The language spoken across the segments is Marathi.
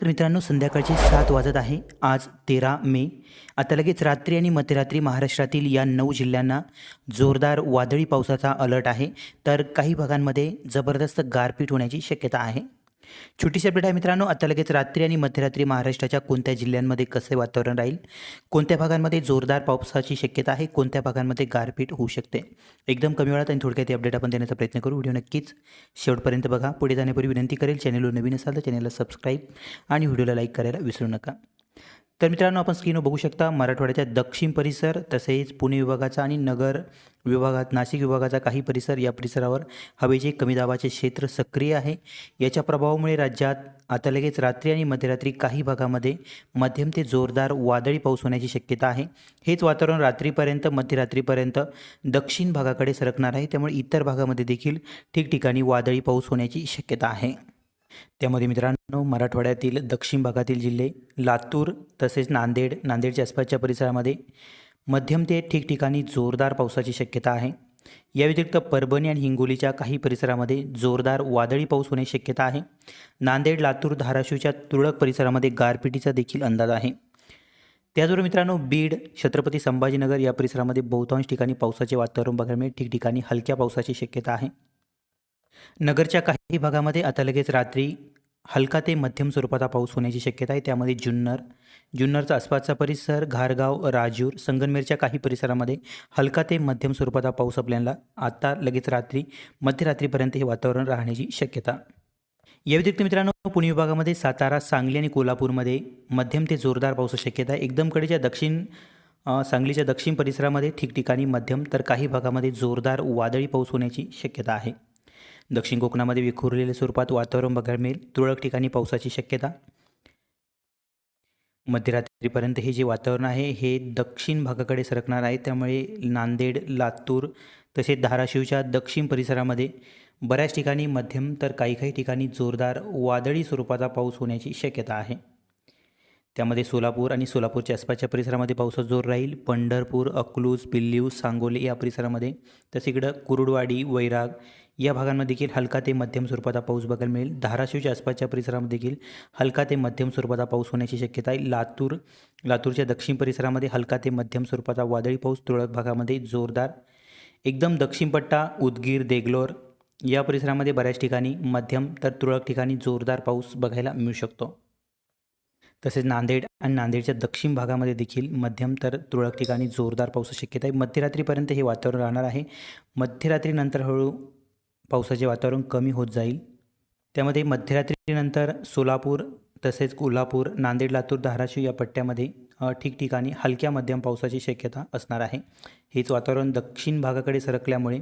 तर मित्रांनो संध्याकाळचे सात वाजत आहे. आज तेरा मे. आता लगेच रात्री आणि मध्यरात्री महाराष्ट्रातील या नऊ जिल्ह्यांना जोरदार वादळी पावसाचा अलर्ट आहे. तर काही भागांमध्ये जबरदस्त गारपीट होण्याची शक्यता आहे. छोटीशी अपडेट आहे मित्रांनो. आता लगेच रात्री आणि मध्यरात्री महाराष्ट्राच्या कोणत्या जिल्ह्यांमध्ये कसे वातावरण राहील? कोणत्या भागांमध्ये जोरदार पावसाची शक्यता आहे? कोणत्या भागांमध्ये गारपीट होऊ शकते? एकदम कमी वेळात आणि थोडक्यात अपडेट आपण देण्याचा प्रयत्न करू. व्हिडिओ नक्कीच शेवटपर्यंत बघा. पुढे जाण्यापूर्वी विनंती करेल चॅनलवर नवीन असाल तर चॅनलला सबस्क्राईब आणि व्हिडिओला लाईक करायला विसरू नका. तर मित्रांनो आपण स्क्रीनवर बघू शकता मराठवाड्याच्या दक्षिण परिसर तसेच पुणे विभागाचा आणि नगर विभागात नाशिक विभागाचा काही परिसर या परिसरावर हवेचे कमी दाबाचे क्षेत्र सक्रिय आहे. याच्या प्रभावामुळे राज्यात आता लगेच रात्री आणि मध्यरात्री काही भागामध्ये मध्यम ते जोरदार वादळी पाऊस होण्याची शक्यता आहे. हेच वातावरण रात्रीपर्यंत मध्यरात्रीपर्यंत दक्षिण भागाकडे सरकणार आहे. त्यामुळे इतर भागामध्ये देखील ठिकठिकाणी वादळी पाऊस होण्याची शक्यता आहे. त्यामध्ये मित्रांनो मराठवाड्यातील दक्षिण भागातील जिल्हे लातूर तसेच नांदेड नांदेडच्या आसपासच्या परिसरामध्ये मध्यम ते ठिकठिकाणी जोरदार पावसाची शक्यता आहे. या व्यतिरिक्त परभणी आणि हिंगोलीच्या काही परिसरामध्ये जोरदार वादळी पाऊस होण्याची शक्यता आहे. नांदेड लातूर धाराशिवच्या तुरळक परिसरामध्ये गारपिटीचा देखील अंदाज आहे. त्याचबरोबर मित्रांनो बीड छत्रपती संभाजीनगर या परिसरामध्ये बहुतांश ठिकाणी पावसाचे वातावरण बघायला मिळेल ठिकठिकाणी हलक्या पावसाची शक्यता आहे. नगरच्या काही भागामध्ये आता लगेच रात्री हलका ते मध्यम स्वरूपाचा पाऊस होण्याची शक्यता आहे. त्यामध्ये जुन्नर जुन्नरचा आसपासचा परिसर घारगाव राजूर संगनमेरच्या काही परिसरामध्ये हलका ते मध्यम स्वरूपाचा पाऊस आपल्याला आता लगेच रात्री मध्यरात्रीपर्यंत हे वातावरण राहण्याची शक्यता. या व्यतिरिक्त मित्रांनो पुणे विभागामध्ये सातारा सांगली आणि कोल्हापूरमध्ये मध्यम ते जोरदार पावसाची शक्यता आहे. एकदम कडेच्या दक्षिण सांगलीच्या दक्षिण परिसरामध्ये ठिकठिकाणी मध्यम तर काही भागामध्ये जोरदार वादळी पाऊस होण्याची शक्यता आहे. दक्षिण कोकणामध्ये विखुरलेल्या स्वरूपात वातावरण बघायला मिळेल. तुरळक ठिकाणी पावसाची शक्यता. मध्यरात्रीपर्यंत हे जे वातावरण आहे हे दक्षिण भागाकडे सरकणार आहे. त्यामुळे नांदेड लातूर तसेच धाराशिवच्या दक्षिण परिसरामध्ये बऱ्याच ठिकाणी मध्यम तर काही काही ठिकाणी जोरदार वादळी स्वरूपाचा पाऊस होण्याची शक्यता आहे. त्यामध्ये सोलापूर आणि सोलापूरच्या आसपासच्या परिसरामध्ये पावसाचा जोर राहील. पंढरपूर अकलूज पिल्लीव सांगोले या परिसरामध्ये. तसं इकडं कुरुडवाडी वैराग या भागांमध्ये देखील हलका ते मध्यम स्वरूपाचा पाऊस बघायला मिळेल. धाराशिवच्या आसपासच्या परिसरामध्ये देखील हलका ते मध्यम स्वरूपाचा पाऊस होण्याची शक्यता आहे. लातूर लातूरच्या दक्षिण परिसरामध्ये हलका ते मध्यम स्वरूपाचा वादळी पाऊस तुरळक भागामध्ये जोरदार. एकदम दक्षिणपट्टा उदगीर देगलोर या परिसरामध्ये बऱ्याच ठिकाणी मध्यम तर तुरळक ठिकाणी जोरदार पाऊस बघायला मिळू शकतो. तसेच नांदेड आणि नांदेडच्या दक्षिण भागामध्ये देखील मध्यम तर तुरळक ठिकाणी जोरदार पावसाची शक्यता आहे. मध्यरात्रीपर्यंत हे वातावरण राहणार आहे. मध्यरात्रीनंतर हळू पावसाचे वातावरण कमी होत जाईल. त्यामध्ये मध्यरात्रीनंतर सोलापूर तसेच कोल्हापूर नांदेड लातूर धाराशिव या पट्ट्यामध्ये ठिकठिकाणी हलक्या मध्यम पावसाची शक्यता असणार आहे. हेच वातावरण दक्षिण भागाकडे सरकल्यामुळे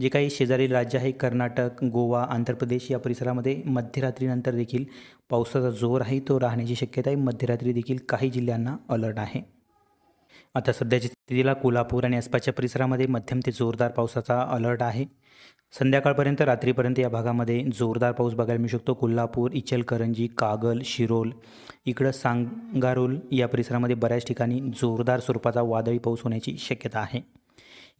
जे काही शेजारील राज्य आहे कर्नाटक गोवा आंध्र प्रदेश या परिसरामध्ये मध्यरात्रीनंतर देखील पावसाचा जोर आहे तो राहण्याची शक्यता आहे. मध्यरात्री देखील काही जिल्ह्यांना अलर्ट आहे. आता सध्याच्या स्थितीला कोल्हापूर आणि आसपासच्या परिसरामध्ये मध्यम ते जोरदार पावसाचा अलर्ट आहे. संध्याकाळपर्यंत रात्रीपर्यंत या भागामध्ये जोरदार पाऊस बघायला मिळू शकतो. कोल्हापूर इचलकरंजी कागल शिरोल इकडं सांगारोल या परिसरामध्ये बऱ्याच ठिकाणी जोरदार स्वरूपाचा वादळी पाऊस होण्याची शक्यता आहे.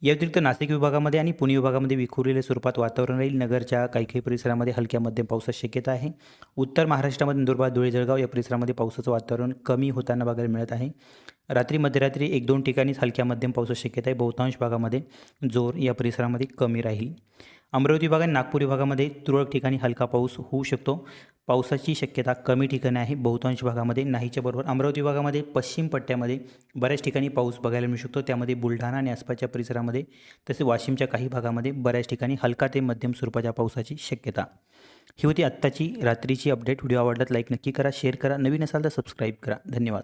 या व्यतिरिक्त नाशिक विभागामध्ये आणि पुणे विभागामध्ये विखुरलेल्या स्वरूपात वातावरण राहील. नगरच्या काही काही परिसरामध्ये हलक्या मध्यम पावसाची शक्यता आहे. उत्तर महाराष्ट्रामध्ये नंदुरबार धुळे जळगाव या परिसरामध्ये पावसाचं वातावरण कमी होताना बघायला मिळत आहे. रात्री मध्यरात्री एक दोन ठिकाणीच हलक्या मध्यम पावसाची शक्यता आहे. बहुतांश भागामध्ये जोर या परिसरामध्ये कमी राहील. अमरावती विभाग आणि नागपूर विभागामध्ये तुरळक ठिकाणी हलका पाऊस होऊ शकतो. पावसाची शक्यता कमी ठिकाणी आहे. बहुतांश भागामध्ये नाहीच्या बरोबर. अमरावती विभागामध्ये पश्चिम पट्ट्यामध्ये बऱ्याच ठिकाणी पाऊस बघायला मिळू शकतो. त्यामध्ये बुलढाणा आणि आसपासच्या परिसरामध्ये तसेच वाशिमच्या काही भागामध्ये बऱ्याच ठिकाणी हलका ते मध्यम स्वरूपाच्या पावसाची शक्यता. ही होती आत्ताची रात्रीची अपडेट. व्हिडिओ आवडला लाईक नक्की करा शेअर करा. नवीन असाल तर सबस्क्राईब करा. धन्यवाद.